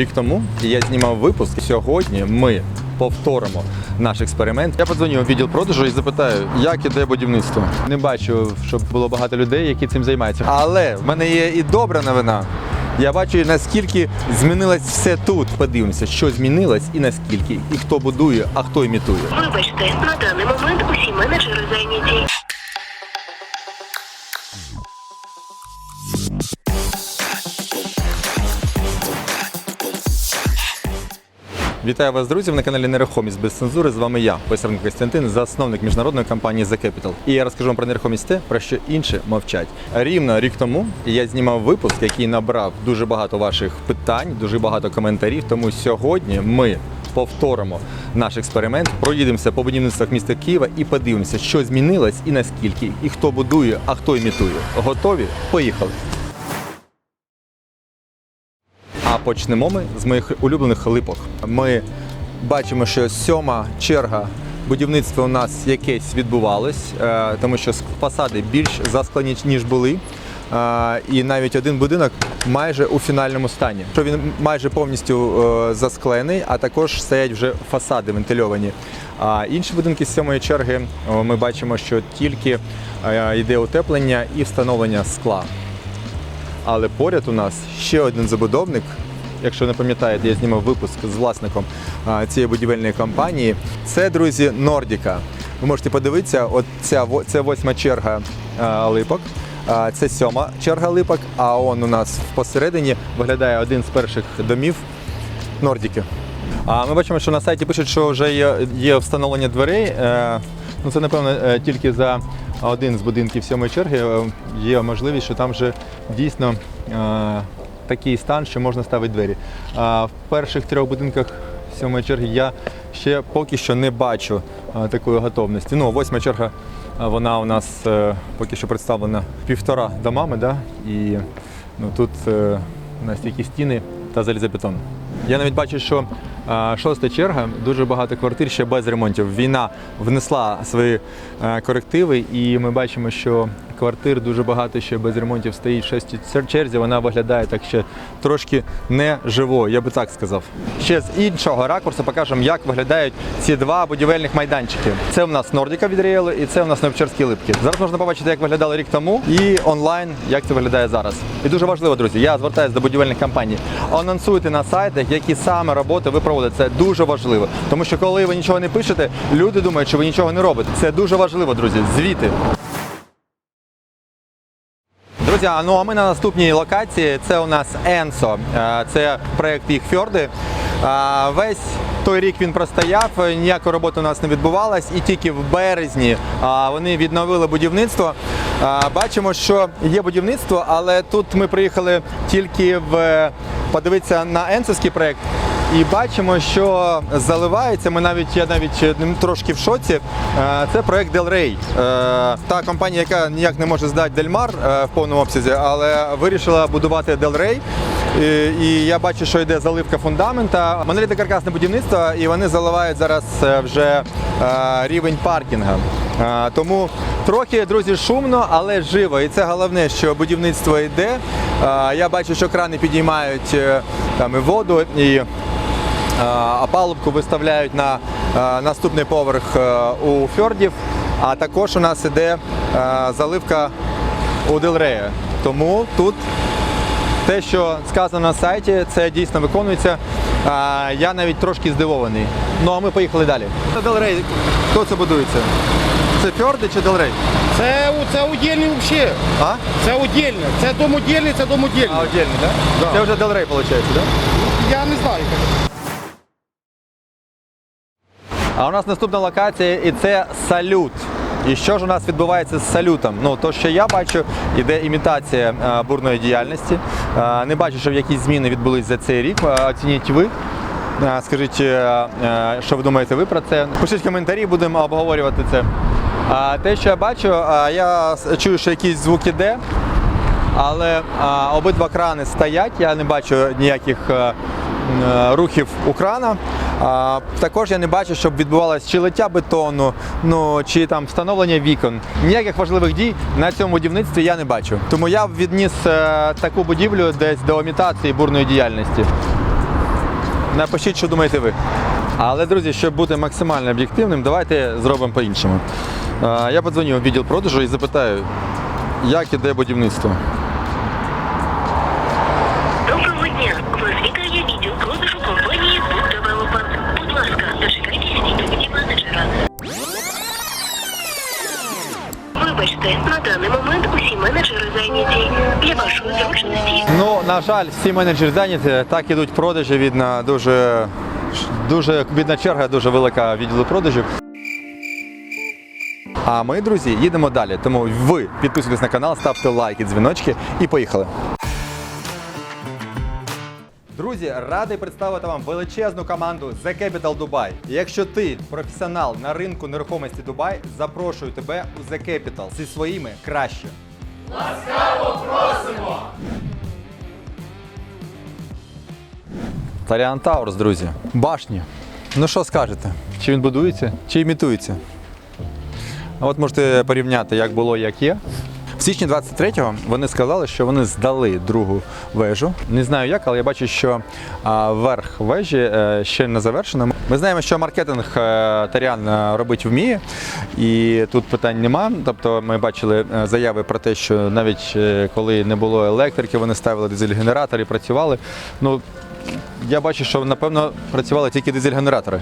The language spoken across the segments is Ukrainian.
рік тому я знімав випуск. Сьогодні ми повторимо наш експеримент. Я подзвоню у відділ продажу і запитаю, як іде будівництво. Не бачу, щоб було багато людей, які цим займаються. Але в мене є і добра новина. Я бачу, наскільки змінилось все тут. Подивимося, що змінилось і наскільки, і хто будує, а хто імітує. Вибачте, на даний момент усі менеджери зайняті. Вітаю вас, друзі, на каналі Нерухомість без цензури. З вами я, Писаренко Костянтин, засновник міжнародної компанії The Capital. І я розкажу вам про нерухомість те, про що інші мовчать. Рівно рік тому я знімав випуск, який набрав дуже багато ваших питань, дуже багато коментарів. Тому сьогодні ми повторимо наш експеримент, проїдемося по будівництвах міста Києва і подивимося, що змінилось і наскільки, і хто будує, а хто імітує. Готові? Поїхали! А почнемо ми з моїх улюблених липок. Ми бачимо, що сьома черга будівництва у нас якесь відбувалось, е, тому що фасади більш засклені, ніж були. Е, І навіть один будинок майже у фінальному стані. Що він майже повністю е, засклений, а також стоять вже фасади вентильовані. А інші будинки з сьомої черги ми бачимо, що тільки йде утеплення і встановлення скла. Але поряд у нас ще один забудовник. Якщо не пам'ятаєте, я знімав випуск з власником цієї будівельної компанії. Це, друзі, Нордіка. Ви можете подивитися, от ця, це восьма черга липок, це сьома черга липок, а он у нас посередині виглядає один з перших домів Нордіки. А ми бачимо, що на сайті пишуть, що вже є, є встановлення дверей. Е, Ну, це, напевно, е, тільки за один з будинків сьомої черги е, є можливість, що там вже дійсно е, такий стан, що можна ставити двері. А в перших трьох будинках сьомої черги я ще поки що не бачу е, такої готовності. Ну, восьма черга, вона у нас поки що представлена півтора домами, да? і ну, тут у нас тільки стіни та залізобетон. Я навіть бачу, що шоста черга, дуже багато квартир ще без ремонтів. Війна внесла свої е, корективи, і ми бачимо, що квартир дуже багато ще без ремонтів стоїть в шостій черзі. Вона виглядає так ще трошки не живо, я би так сказав. Ще з іншого ракурсу покажемо, як виглядають ці два будівельних майданчики. Це в нас Нордіка від Ріелу і це в нас Новчерські липки. Зараз можна побачити, як виглядало рік тому, і онлайн, як це виглядає зараз. І дуже важливо, друзі, я звертаюся до будівельних компаній. Анонсуйте на сайтах, які саме роботи ви проводите. Це дуже важливо. Тому що коли ви нічого не пишете, люди думають, що ви нічого не робите. Це дуже важливо, друзі. Звіти. Друзі, ну а ми на наступній локації. Це у нас Енсо. Е, Це проєкт їх Фьорди. Е, Весь той рік він простояв, ніякої роботи у нас не відбувалось, і тільки в березні вони відновили будівництво. Бачимо, що є будівництво, але тут ми приїхали тільки в подивитися на енсовський проєкт. І бачимо, що заливається. Ми навіть я навіть е, трошки в шоці. Е, Це проект Делрей. Та компанія, яка ніяк не може здати Дельмар е, в повному обсязі, але вирішила будувати Делрей. І, і я бачу, що йде заливка фундамента. Монолітне каркасне будівництво, і вони заливають зараз е, вже е, рівень паркінга. Е, Тому трохи, друзі, шумно, але живо. І це головне, що будівництво йде. Е, Я бачу, що крани підіймають е, там і воду, і е, а палубку виставляють на е, наступний поверх е, у фьордів. А також у нас іде е, заливка у Делрея. Тому тут те, що сказано на сайті, це дійсно виконується. Е, Я навіть трошки здивований. Ну а ми поїхали далі. Делрей, хто це будується? Це фьорди чи Делрей? Це, це удільні взагалі. А? Це удільне. Це дом удільний, це дом удільний. А отдельний, так? Да. Це вже Делрей, виходить, так? Я не знаю. А у нас наступна локація і це салют. І що ж у нас відбувається з салютом? Ну, то, що я бачу, іде імітація е, бурної діяльності. Е, не бачу, що якісь зміни відбулись за цей рік. Е, Оцініть ви. Скажіть, що ви думаєте ви про це? Пишіть коментарі, будемо обговорювати це. А те, що я бачу, я чую, що якийсь звук іде. Але обидва крани стоять, я не бачу ніяких рухів у крана. Також я не бачу, щоб відбувалося чи лиття бетону, ну чи там встановлення вікон. Ніяких важливих дій на цьому будівництві я не бачу. Тому я відніс е, таку будівлю десь до імітації бурної діяльності. Напишіть, що думаєте ви. Але, друзі, щоб бути максимально об'єктивним, давайте зробимо по-іншому. Е, Я подзвоню в відділ продажу і запитаю, як іде будівництво. Доброго дня. Вибачте, на даний момент усі менеджери зайняті. Для вашої зручності Ну, на жаль, всі менеджери зайняті, так ідуть продажі, видно, дуже, дуже бідна черга, дуже велика відділу продажів. А ми, друзі, їдемо далі. Тому ви підписуйтесь на канал, ставте лайки, дзвіночки і поїхали. Друзі, радий представити вам величезну команду The Capital Dubai. І Якщо ти професіонал на ринку нерухомості Дубай, запрошую тебе у The Capital зі своїми краще. Таріан Таурс, друзі. Башні. Ну що скажете? Чи він будується, чи імітується? От можете порівняти, як було, як є. В січні 23-го вони сказали, що вони здали другу вежу. Не знаю як, але я бачу, що верх вежі е, ще не завершено. Ми знаємо, що маркетинг е, Таріан е, робить вміє, і тут питань нема. Тобто ми бачили заяви про те, що навіть коли не було електрики, вони ставили дизель-генератори, працювали. Ну, я бачу, що напевно працювали тільки дизель-генератори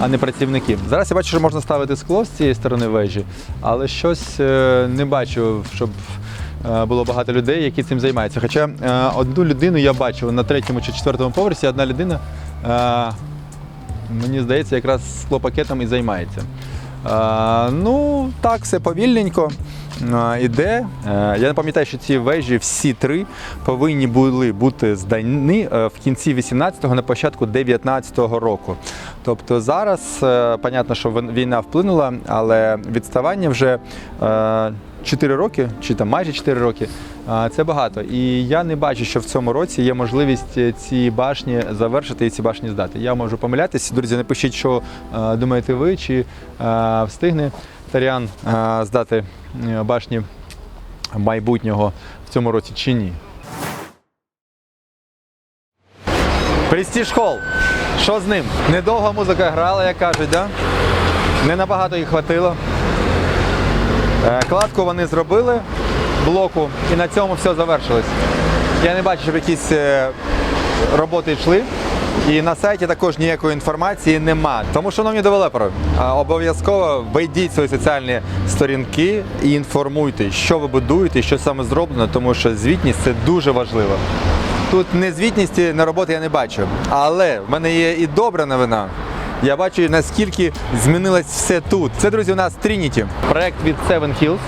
а не працівники. Зараз я бачу, що можна ставити скло з цієї сторони вежі, але щось е, не бачу, щоб е, було багато людей, які цим займаються. Хоча е, одну людину я бачив на третьому чи четвертому поверсі, одна людина, мені здається, якраз склопакетом і займається. Ну, так, все повільненько. Іде. Е, Я не пам'ятаю, що ці вежі всі три повинні були бути здані е, в кінці 18-го, на початку 19-го року. Тобто зараз, е, понятно, що війна вплинула, але відставання вже е, 4 роки, чи там майже 4 роки, це багато. І я не бачу, що в цьому році є можливість ці башні завершити і ці башні здати. Я можу помилятись. Друзі, напишіть, що думаєте ви, чи встигне Таріан е, здати е, башні майбутнього в цьому році чи ні. Престіж Холл. Що з ним? Недовго музика грала, як кажуть, да? Не набагато їх хватило. Е, Кладку вони зробили блоку і на цьому все завершилось. Я не бачу, щоб якісь роботи йшли. І на сайті також ніякої інформації нема. Тому, шановні девелопери, е, обов'язково вийдіть свої соціальні сторінки і інформуйте, що ви будуєте що саме зроблено, тому що звітність це дуже важливо. Тут незвітності на роботи я не бачу. Але в мене є і добра новина. Я бачу, наскільки змінилось все тут. Це, друзі, у нас Trinity. Проект від Seven Hills,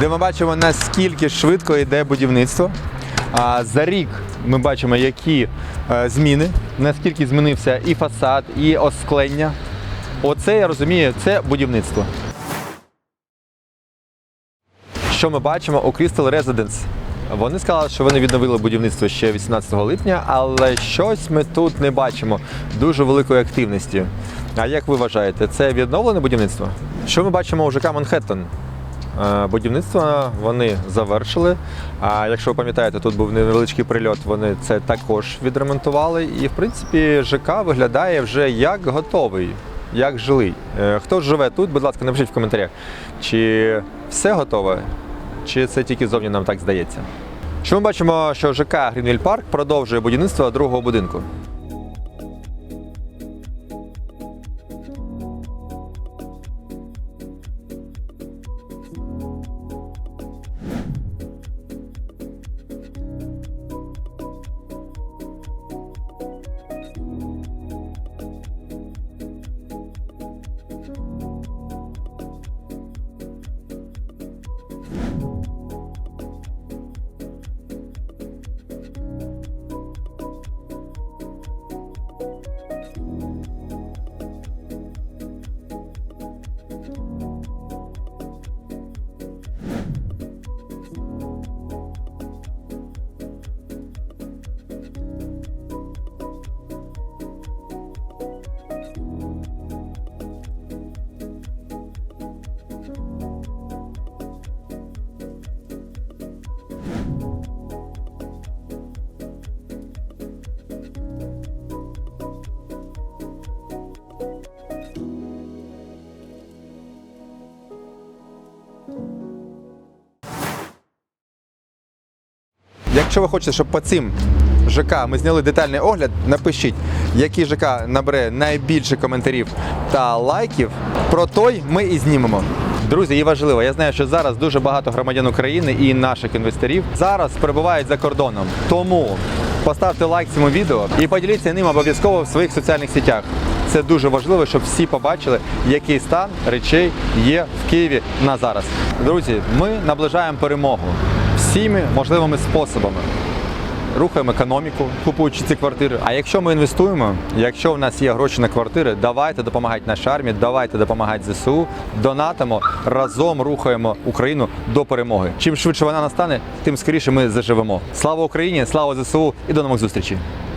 де ми бачимо, наскільки швидко йде будівництво. А за рік ми бачимо, які е, зміни, наскільки змінився і фасад, і осклення. Оце я розумію, це будівництво. Що ми бачимо у Crystal Residence? Вони сказали, що вони відновили будівництво ще 18 липня, але щось ми тут не бачимо дуже великої активності. А як ви вважаєте, це відновлене будівництво? Що ми бачимо у ЖК Манхеттен? Е, Будівництво вони завершили. А якщо ви пам'ятаєте, тут був невеличкий прильот, вони це також відремонтували. І в принципі ЖК виглядає вже як готовий, як жилий. Е, Хто живе тут, будь ласка, напишіть в коментарях, чи все готове, чи це тільки зовні нам так здається. Що ми бачимо, що ЖК Грінвіль Парк продовжує будівництво другого будинку. Якщо ви хочете, щоб по цим ЖК ми зняли детальний огляд, напишіть, який ЖК набере найбільше коментарів та лайків. Про той ми і знімемо. Друзі, і важливо, я знаю, що зараз дуже багато громадян України і наших інвесторів зараз перебувають за кордоном. Тому поставте лайк цьому відео і поділіться ним обов'язково в своїх соціальних сетях. Це дуже важливо, щоб всі побачили, який стан речей є в Києві на зараз. Друзі, ми наближаємо перемогу всіми можливими способами рухаємо економіку, купуючи ці квартири. А якщо ми інвестуємо, якщо в нас є гроші на квартири, давайте допомагати нашій армії, давайте допомагати ЗСУ, донатимо, разом рухаємо Україну до перемоги. Чим швидше вона настане, тим скоріше ми заживемо. Слава Україні, слава ЗСУ і до нових зустрічей!